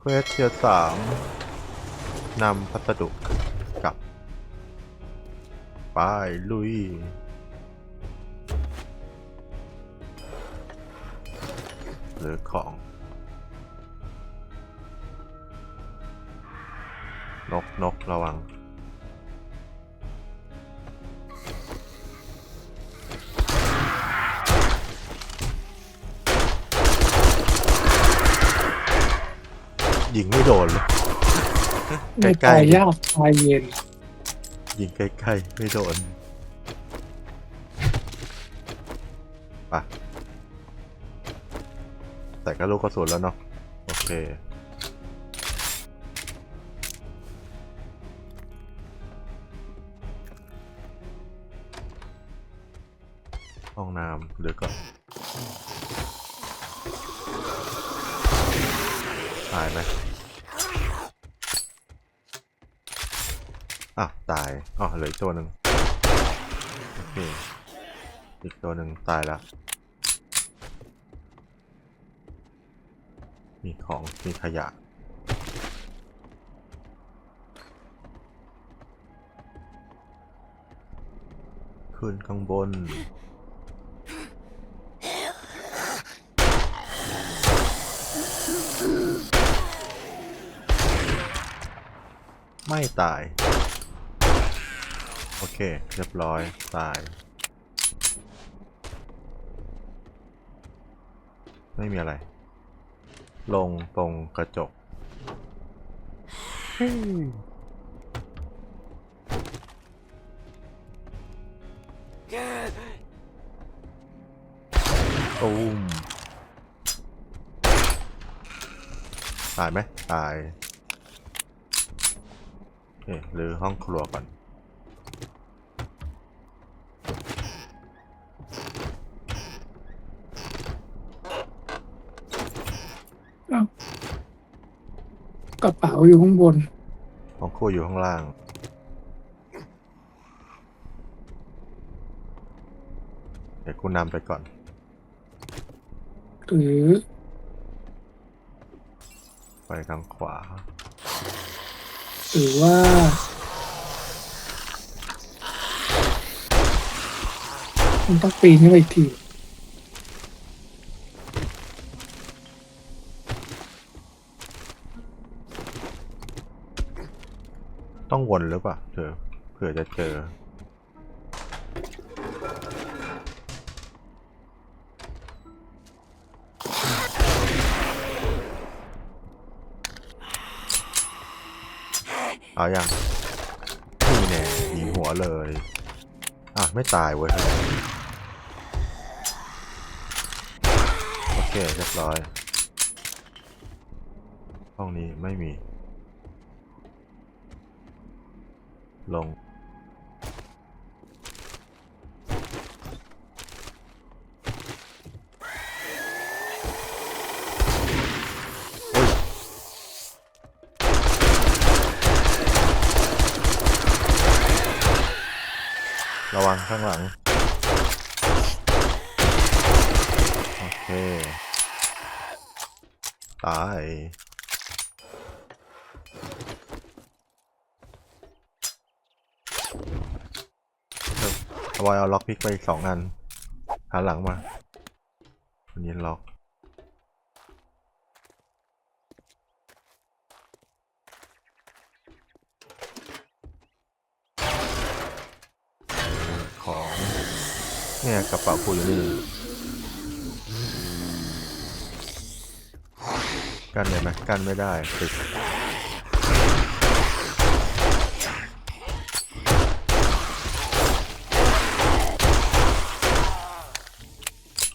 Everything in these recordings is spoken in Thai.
เควสเทียร์สามนำพัสดุกลับ ไปลุย หรือของนกนกระวัง ยิงไม่โดนเลยไม่ใกล้ตายๆยากตายเย็น ยิงใกล้ๆไม่โดนปะแต่ก็ลูกกระสุนแล้วเนาะโอเคห้องน้ำหรือก่อนายไหมอ้าวตายอ๋อเหลืออีกตัวหนึ่งโอเคอีกตัวหนึ่งตายแล้วมีของมีขยะขึ้นข้างบน ไม่ตาย โอเค เรียบร้อยตาย ไม่มีอะไร ลงตรงกระจกตูมตายไหมตาย โอเคหรือห้องครัวก่อนกระเป๋าอยู่ข้างบน ห้องครัวอยู่ข้างล่าง เดี๋ยวกูนำไปก่อน หรือไปทางขวา หรือว่ามันต้องปีนขึ้นไปอีกทีต้องวนหรือเปล่าเผื่อเผื่อจะเจอ เอาอย่างนี่แน่ยิงหัวเลย อะ ไม่ตายเว้ย โอเค เรียบร้อย ห้องนี้ไม่มี ลง ข้างหลัง โอเค ตายเอาไว้เอาล็อกพิกไปอีกสองอัน หาหลังมาอันนี้ล็อก ของ เนี่ยกระเป๋ากูอยู่นี่กันเลยไหมกันไม่ได้ติด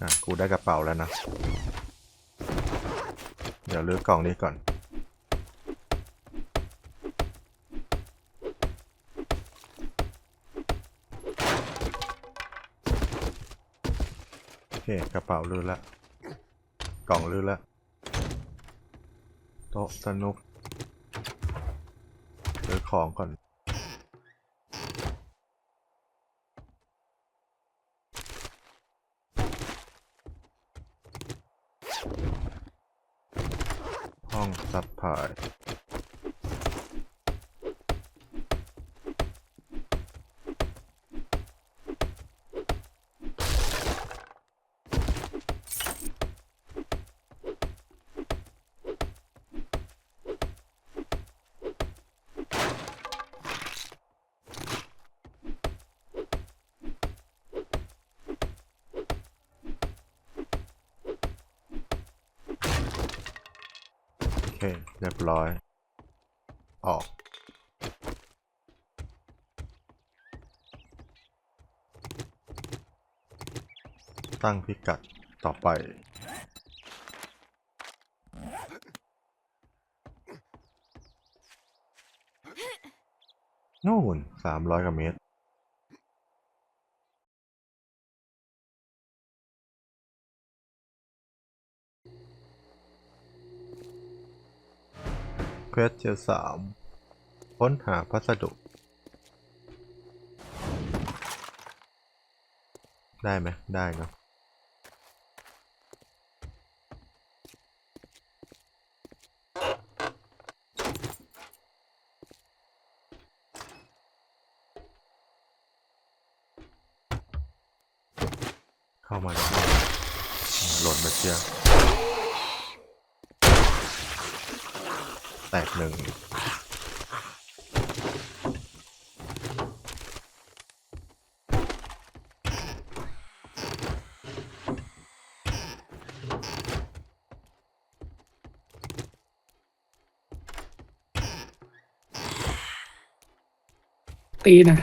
อะกูได้กระเป๋าแล้วนะ เดี๋ยวลื้อกล่องนี้ก่อน โอเค กระเป๋าลื้อละ กล่องลื้อละ โต๊ะสนุกหรือของก่อน ห้องซับพาย เคเรียบร้อย ออก ตั้งพิกัดต่อไป นู่นสามร้อยกว่าเมตร เควสเจอสามค้นหาพัสดุ ได้ไหมได้เนอะเข้ามาหล่นมาเชียร์ แตกหนึ่งตีหน่อย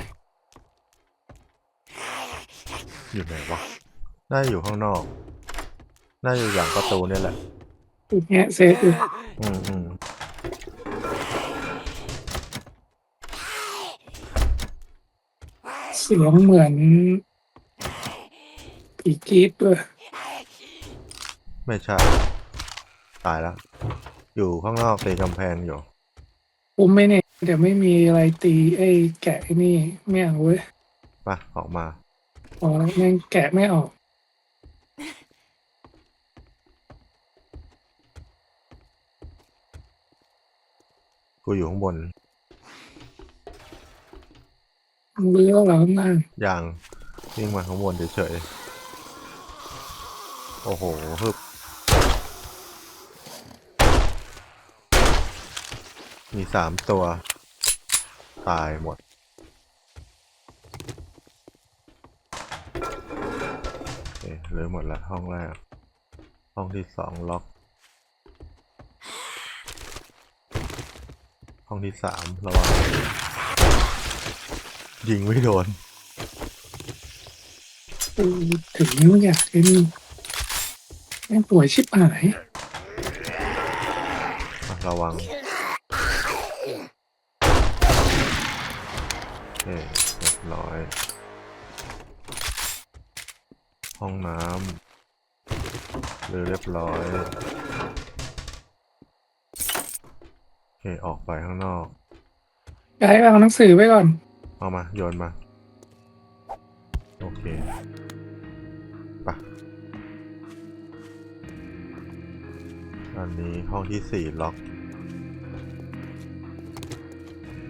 อยู่ไหนวะ น่าจะอยู่ข้างนอก น่าจะอยู่หลังประตูเนี่ยแหละถูกแงะเซฟอยู่อืมอืม เสียงเหมือนผีกรีดด้วยไม่ใช่ ตายแล้ว อยู่ข้างนอกตีกำแพงอยู่ผมไม่เนี่ยเดี๋ยวไม่มีอะไรตีไอ้แกะไอ้นี่ไม่เอาเว้ยปะออกมาพอแล้วแม่งแกะไม่ออก กูอยู่ข้างบน เลื้อเราข้างล่างอย่างวิ่งมาข้างบนเฉยๆ โอ้โหฮึบมีสามตัว ตายหมดโอเคเหลือหมดละห้องแรก ห้องที่สองล็อก ห้องที่สามระวัง ยิงไม่โดนกูถึงนิ้วอยากไอ้นี่แม่งป่วยชิบหายอะระวังโอเคเรียบร้อย ห้องน้ำหรือเรียบร้อยโอเคออกไปข้างนอกย้ายเอาหนังสือไว้ก่อน เอามา โยนมา โอเคไปะอันนี้ห้องที่สี่ล็อก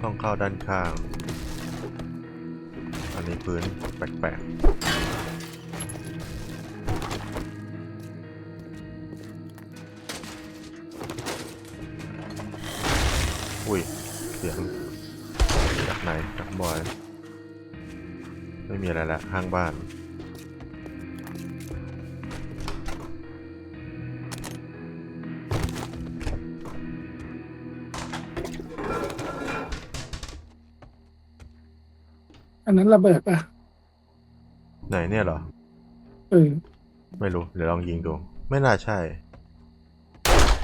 ห้องเข้าด้านข้าง อันนี้พื้นแปลกๆ อุ้ย เสียง ไหนจากบอย ไม่มีอะไรละข้างบ้าน อันนั้นระเบิดป่ะไหนเนี่ยเหรอ เออ ไม่รู้ เดี๋ยวลองยิงดู ไม่น่าใช่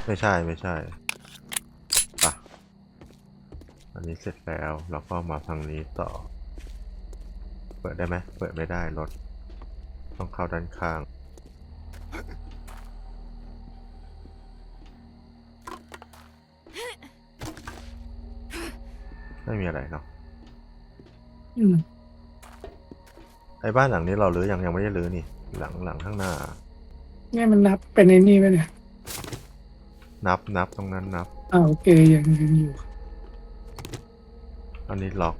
ไม่ใช่ไม่ใช่ปะ อันนี้เสร็จแล้วเราก็มาทางนี้ต่อ เปิดได้ไหมเปิดไม่ได้รถ ต้องเข้าด้านข้างไม่มีอะไรเนาะอืมไอ้บ้านหลังนี้เรารื้อยังยังไม่ได้รื้อนี่ หลังหลังข้างหน้า เนี่ยมันนับเป็นไอ้นี่ไหมเนี่ย นับนับตรงนั้นนับ อ่าโอเคยังยังอยู่ อันนี้ล็อก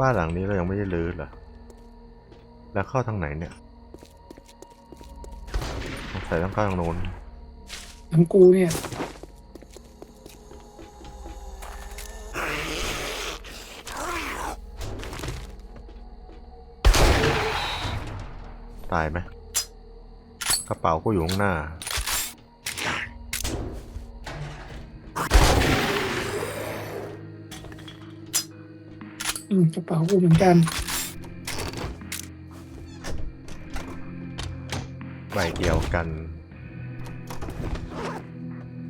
บ้านหลังนี้เรายังไม่ได้รื้อเหรอ แล้วเข้าทางไหนเนี่ยสงสัยต้องเข้าทางโน้นทั้งกูเนี่ย ตายไหม กระเป๋าก็อยู่ข้างหน้า อืมกระเป๋ากูเหมือนกัน ใบเดียวกัน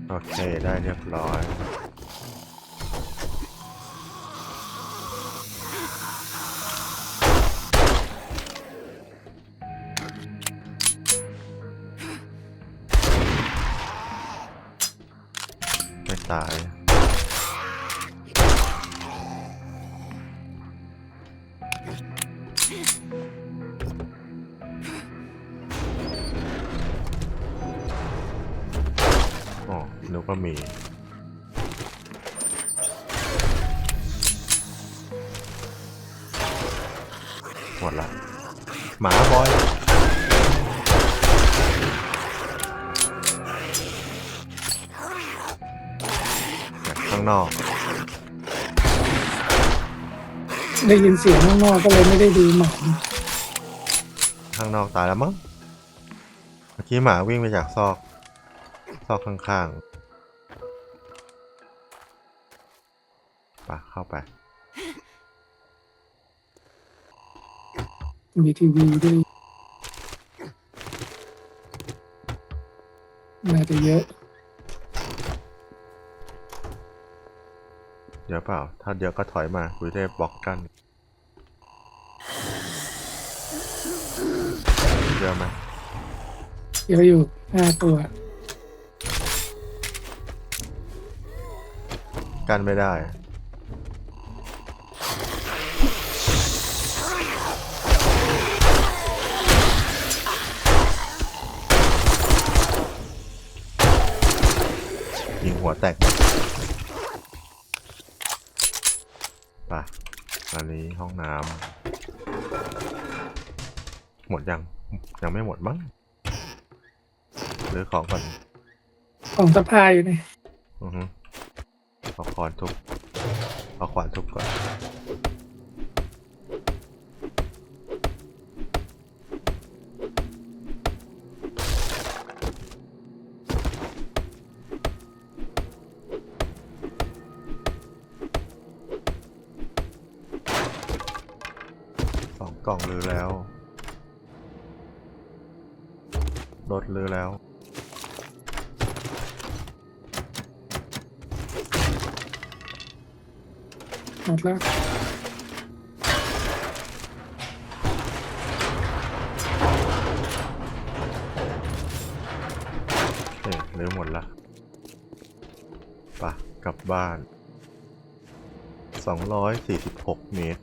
โอเค ได้เรียบร้อย ตาย อ๋อนึกว่ามีหมดละหมาบอย ข้างนอก ได้ยินเสียงข้างนอกก็เลยไม่ได้ดูหมาข้างนอกตายแล้วมั้ง เมื่อกี้หมาวิ่งไปจากซอก ซอกข้างๆไปะเข้าไป มีทีวีด้วยน่าจะเยอะ เดี๋ยวเปล่า ถ้าเดี๋ยวก็ถอยมาคุยได้บล็อกกันเยอะไหมเยอะอยู่ห้าตัว กันไม่ได้ ยิงหัวแตก ปะอันนี้ห้องน้ำหมดยัง ยังไม่หมดมั้งหรือของก่อนของสะพายอยู่นี่อือฮึเอาขอนทุบเอาขวานทุบก่อน กล่องลือแล้ว รถลือแล้ว หมดแล้วเอ๊ะลืมหมดละปะกลับบ้าน 246 เมตร